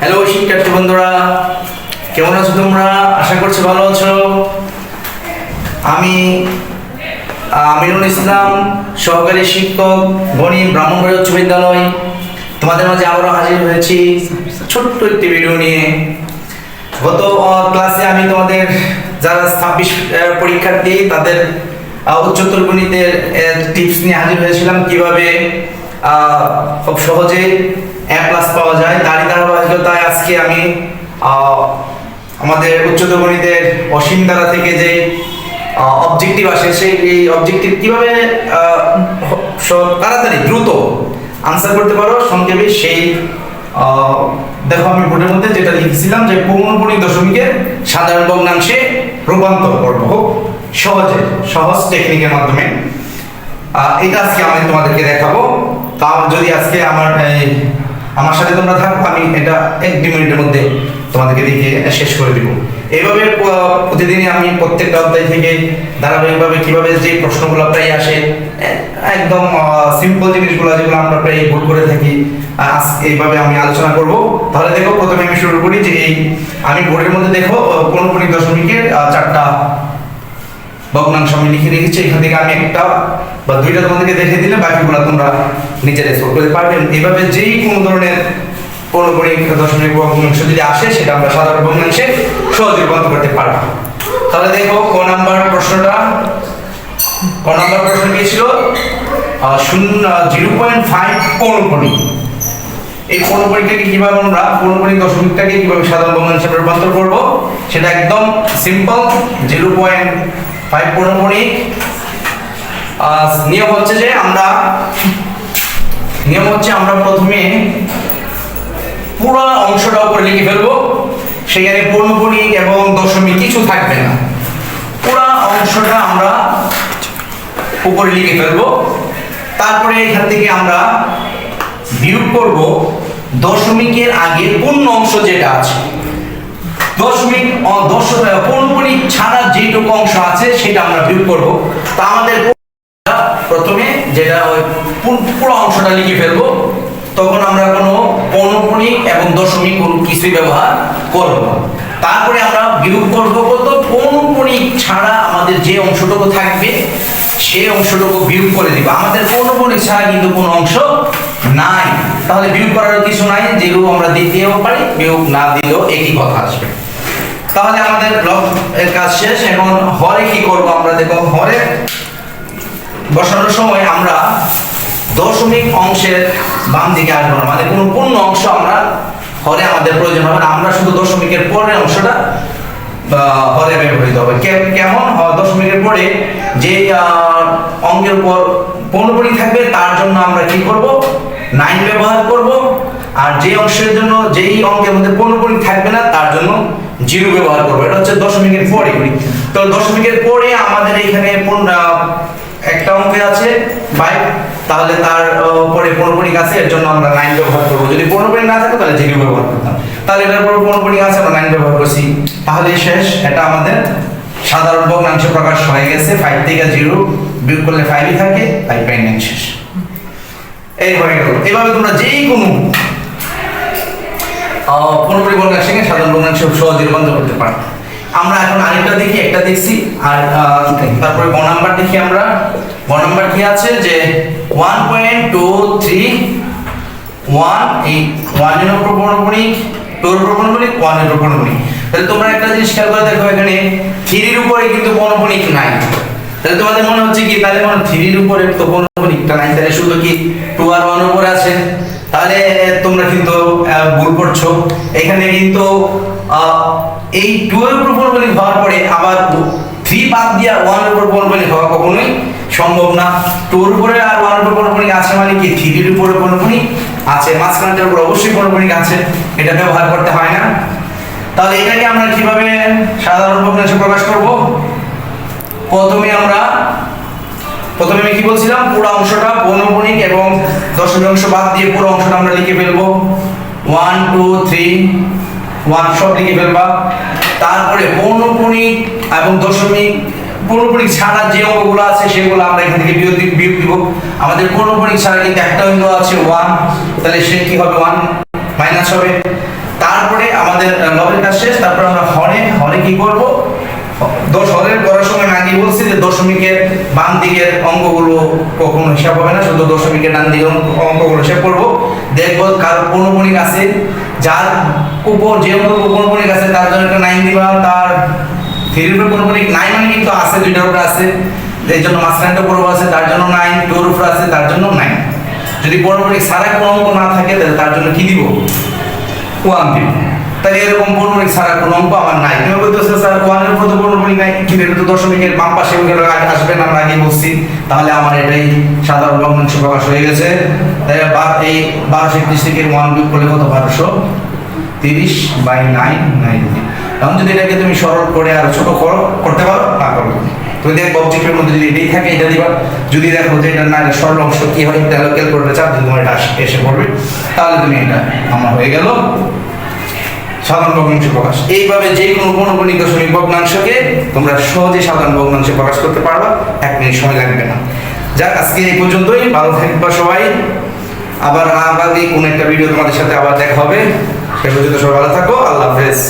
Hello শিক্ষার্থী বন্ধুরা। কেমন আছো তোমরা? আশা করছি ভালো আছো। আমি আমিরুল ইসলাম, সহকারী শিক্ষক গণি ব্রাহ্মণবাড়ি উচ্চ বিদ্যালয়। তোমাদের মাঝে আবারও হাজির হয়েছি ছোট্ট একটি ভিডিও নিয়ে। গত ক্লাসে আমি তোমাদের যারা ছাব্বিশ পরীক্ষার্থী, তাদের উচ্চতর গণিতের টিপস নিয়ে হাজির হয়েছিলাম কীভাবে খুব সহজে এ প্লাস পাওয়া যায়। তারই ধারাবাহিকতায় আজকে আমি আমাদের উচ্চতর গণিতের অসীম দ্বারা থেকে যে অবজেক্টিভ আসে, সেই, এই অবজেক্টিভ কীভাবে তাড়াতাড়ি, দ্রুত আনসার করতে পারো? সংক্ষেপে সেই দেখো আমি বোর্ডের মধ্যে যেটা লিখেছিলাম যে পৌনপণিক দশমিকের সাধারণ ভগ্নাংশে রূপান্তর করব। সহজে, সহজ টেকনিকের মাধ্যমে। এটা আজকে আমি তোমাদেরকে দেখাবো। তা যদি আজকে আমার আমার সাথে তোমরা থাকো, আমি এটা এক দুই মিনিটের মধ্যে তোমাদেরকে দেখে শেষ করে দিব। এইভাবে প্রতিদিনই আমি প্রত্যেকটা অধ্যায় থেকে ধারাবাহিকভাবে কীভাবে যে প্রশ্নগুলো প্রায় আসে একদম সিম্পল জিনিসগুলো যেগুলো আমরা প্রায় ভুল করে থাকি এইভাবে আমি আলোচনা করব। তাহলে দেখো, প্রথমে আমি শুরু করি যে এই, আমি বোর্ডের মধ্যে দেখো কোন কোন দশমিকের চারটা ভগ্নাংশ আমি লিখে রেখেছি, এখান থেকে আমি একটা বা দুইটা তোমাদেরকে দেখে দিলে বাকিগুলো তোমরা নিজেরা সলভ করতে পারবেন এভাবে যেই কোনো ধরনের পৌনপরিক দশমিক ভগ্নাংশ যদি আসে, সেটা আমরা সাধারণ ভগ্নাংশে সহজে রূপান্তর করতে পারব। তাহলে দেখো, ক নাম্বার প্রশ্নটা। ক নাম্বার প্রশ্ন কি শূন্য জিরো পয়েন্ট ফাইভ পৌনপরিক এই পৌনপরিকটাকে কীভাবে আমরা পৌনপরিক দশমিকটাকে কীভাবে সাধারণ ভগ্নাংশে রূপান্তর করব, সেটা একদম simple zero point five ah, নিয়ম হচ্ছে যে আমরা নিয়ম হচ্ছে আমরা প্রথমে পুরো অংশটা উপরে লিখে ফেলব। সেখানে পৌনপরিক এবং দশমিক কিছু থাকবে না। পুরো অংশটা আমরা উপরে লিখে ফেলব। তারপরে এখান থেকে আমরা বিয়োগ করব। দশমিকের আগে পূর্ণ অংশ যেটা আছে দশমিক দশ পৌনপণিক ছাড়া যেটুকু অংশ আছে সেটা আমরা বিয়োগ করব। তা আমাদের প্রথমে যেটা ওই পুরো অংশটা লিখে ফেলব, তখন আমরা কোনো পৌনপণিক এবং দশমিক কোনো কিছুই ব্যবহার করব তারপরে আমরা বিয়োগ করব কত? পৌনপণিক ছাড়া আমাদের যে অংশটুকু থাকবে সেই অংশটুকু বিয়োগ করে দিব। আমাদের পৌনপণিক ছাড়া কিন্তু কোনো অংশ নাই। তাহলে বিয়োগ করার কিছু নাই যেগুলো আমরা দিতেও পারি, বিয়োগ না দিলেও একই কথা আসবে। তাহলে আমাদের ব্লক এর কাজ শেষ। এখন হরে কি করব আমরা দেখো হরে বসানোর সময় আমরা দশমিক অংশের বাম দিকে আসব না। মানে কোনো পূর্ণ অংশ আমরা হরে আমাদের প্রয়োজন হবে না। আমরা শুধু দশমিকের পরের অংশটা হরে ব্যবহৃত হবে। কেমন? দশমিকের পরে যে অঙ্কের উপর পৌনপরি থাকবে, তার জন্য আমরা কি করব? নাইন ব্যবহার করব। আর যে অংশের জন্য, যেই অঙ্কের মধ্যে পৌনপরি থাকবে না, তার জন্য জিরো ব্যবহার করব। এটা হচ্ছে দশমিকের পরে তো দশমিকের পরে আমাদের এখানে একটা অঙ্কে আছে ফাইভ তাহলে তার পরে পৌনপরিক আছে, এর জন্য আমরা নাইন ব্যবহার করব। যদি পৌনপরিক না থাকে, তাহলে জিরো ব্যবহার করতাম। তাহলে এটার পর পৌনপরিক আছে, আমরা নাইন ব্যবহার করছি। তাহলে শেষ, এটা আমাদের সাধারণ ভগ্নাংশ প্রকাশ হয়ে গেছে ফাইভ থেকে জিরো বিয়োগ করলে ফাইভই থাকে ফাইভ পয়েন্ট শেষ। এই হয়ে গেল। এভাবে তোমরা যেই কোনো পৌনপরিক ভগ্নাংশ থেকে সাধারণ ভগ্নাংশ সহজে রূপান্তর করতে পারো আমরা এখন আরেকটা দেখি, একটা দেখছি, আর তারপরে গ নাম্বার দেখি আমরা। গ নাম্বার কি আছে যে one point two three one এই ওয়ানের উপর পৌনপণিক টুর উপর পৌনপণিক ওয়ানের উপর পৌনপণিক তাহলে তোমরা একটা জিনিস খেয়াল করে দেখো এখানে থ্রির উপরে কিন্তু পৌনপণিক নাই। তাহলে তোমাদের মনে হচ্ছে কি, তাহলে মনে থ্রির উপরে তো পৌনপণিকটা নাই, তাহলে শুধু কি টু আর ওয়ান উপরে আছে তাহলে তোমরা কিন্তু আহ, ভুল করছ। এখানে কিন্তু এই টু এর উপর পৌনপণিক হওয়ার পরে আবার থ্রি বাদ দিয়ে ওয়ান উপর পৌনপণিক হওয়া কখনোই সম্ভব না। টুর উপরে আর ওয়ান উপর পৌনপণিক আছে মানে কি? থ্রির উপরে পৌনপণিক আছে। মাঝখানটার উপর অবশ্যই পৌনপণিক আছে। এটা ব্যবহার করতে হয় না। তাহলে এটাকে আমরা কীভাবে সাধারণ ভগ্নাংশে প্রকাশ করব? প্রথমে আমরা, প্রথমে আমি কি বলছিলাম? পুরো অংশটা পৌনপণিক এবং দশমিক অংশ বাদ দিয়ে পুরো অংশটা আমরা লিখে ফেলব। ওয়ান টু থ্রি ওয়ান সব লিখে ফেলবা। তারপরে পৌনপণিক এবং দশমিক পৌনপণিক ছাড়া যে অঙ্কগুলো আছে সেগুলো আমরা এখান থেকে বিয়োগ বিয়োগ দিব। আমাদের পৌনপণিক ছাড়া কিন্তু একটা অঙ্ক আছে ওয়ান তাহলে সে কি হবে ওয়ান মাইনাস হবে। তারপরে আমাদের লবের কাজ শেষ। তারপরে আমরা হরে হরে কি করব? দশ করার সময় আগে বলছি যে দশমিকের বাম দিকের অঙ্কগুলো কখনো হিসাব হবে না, শুধু দশমিকের ডান দিকের অঙ্ক- অঙ্কগুলো হিসাব করব। দেখব কার পৌনপণিক আছে। যার উপর যে অঙ্ক পৌনপণিক আছে, তার জন্য একটা নাইন দিবা, তার থ্রির উপরে পৌনপণিক নাই মানে কিন্তু আছে, দুইটার উপরে আছে। এই জন্য মাঝখানটা উপর আছে, তার জন্য নাইন টুর উপরে আছে, তার জন্য নাইন যদি পৌনপণিক সারা কোনো অঙ্ক না থাকে, তাহলে তার জন্য কি দিব? ওয়ান দিব তাহলে এরকম পৌনপণিক ছাড়া কোনো অঙ্ক আমার নাই। তুমি বলতেছো, স্যার ওয়ানের উপর তো নাই কিন্তু এটা তো দশমিকের বাম পাশে আগে আসবেন আমরা আগে বলছি। তাহলে আমার এটাই সাধারণ ভগ্নাংশ প্রকাশ হয়ে গেছে। তাই বা- এই বারোশো একত্রিশ থেকে ওয়ান করলে কত? বারোশো তিরিশ বাই নাইন নাইন এখন যদি এটাকে তুমি সরল করে আর ছোট করো, করতে পারো? না করো। তুমি দেখব অবজেক্টের মধ্যে যদি এটাই থাকে, এটা দিবা। যদি দেখো যে এটা না সরল অংশ কি হয়, তাহলে ক্যালকুলেটার চাপ দিলে তোমার এটা এসে পড়বে, তাহলে তুমি এটা আমার হয়ে গেল। সাধারণ ভগ্নাংশ প্রকাশ। এইভাবে যে কোনো পৌনপণিক দশমিক ভগ্নাংশকে তোমরা সহজে সাধারণ ভগ্নাংশে প্রকাশ করতে পারবা। এক মিনিট সময় লাগবে না। যাক, আজকে এই পর্যন্তই। ভালো থাকবা সবাই। আবার আগামী কোনো একটা ভিডিও তোমাদের সাথে আবার দেখা হবে। সে পর্যন্ত সবাই ভালো থাকো। আল্লাহ হাফেজ।